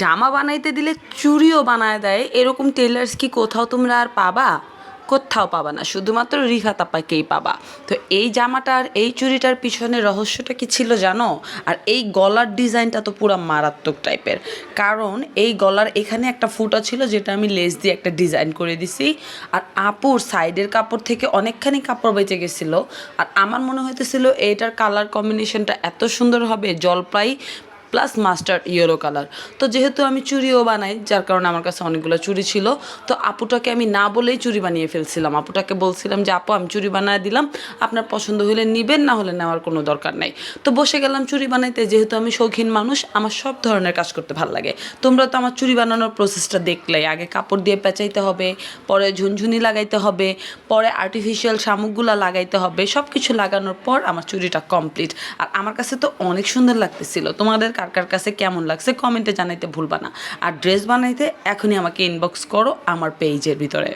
জামা বানাইতে দিলে চুড়িও বানায় দেয়। এরকম টেলার্স কি কোথাও তোমরা আর পাবা? কোথাও পাবা না, শুধুমাত্র রিফা তাপাকেই পাবা। তো এই জামাটার এই চুড়িটার পিছনে রহস্যটা কি ছিল জানো? আর এই গলার ডিজাইনটা তো পুরো মারাত্মক টাইপের। কারণ এই গলার এখানে একটা ফুটা ছিল, যেটা আমি লেস দিয়ে একটা ডিজাইন করে দিছি। আর আপুর সাইডের কাপড় থেকে অনেকখানি কাপড় বেঁচে গেছিল। আর আমার মনে হইতেছিল এইটার কালার কম্বিনেশনটা এত সুন্দর হবে, জলপাই প্লাস মাস্টার্ড ইয়েলো কালার তো যেহেতু আমি চুড়িও বানাই, যার কারণে আমার কাছে অনেকগুলো চুড়ি ছিল, তো আপুটাকে আমি না বলেই চুড়ি বানিয়ে ফেলছিলাম। আপুটাকে বলছিলাম যে, আপু, আমি চুড়ি বানিয়ে দিলাম, আপনার পছন্দ হলে নিবেন, না হলে নেওয়ার কোনো দরকার নাই। তো বসে গেলাম চুড়ি বানাইতে, যেহেতু আমি শৌখিন মানুষ, আমার সব ধরনের কাজ করতে ভালো লাগে। তোমরা তো আমার চুড়ি বানানোর প্রসেসটা দেখলে আগে কাপড় দিয়ে পেঁচাইতে হবে, পরে ঝুনঝুনি লাগাইতে হবে, পরে আর্টিফিশিয়াল শামুকগুলো লাগাইতে হবে সব কিছু লাগানোর পর আমার চুড়িটা কমপ্লিট আর আমার কাছে তো অনেক সুন্দর লাগতেছিল। তোমাদের কার কার কাছে কেমন লাগছে কমেন্টে জানাইতে ভুলবা না। আর ড্রেস বানাইতে এখনই আমাকে ইনবক্স করো আমার পেজের ভিতরে।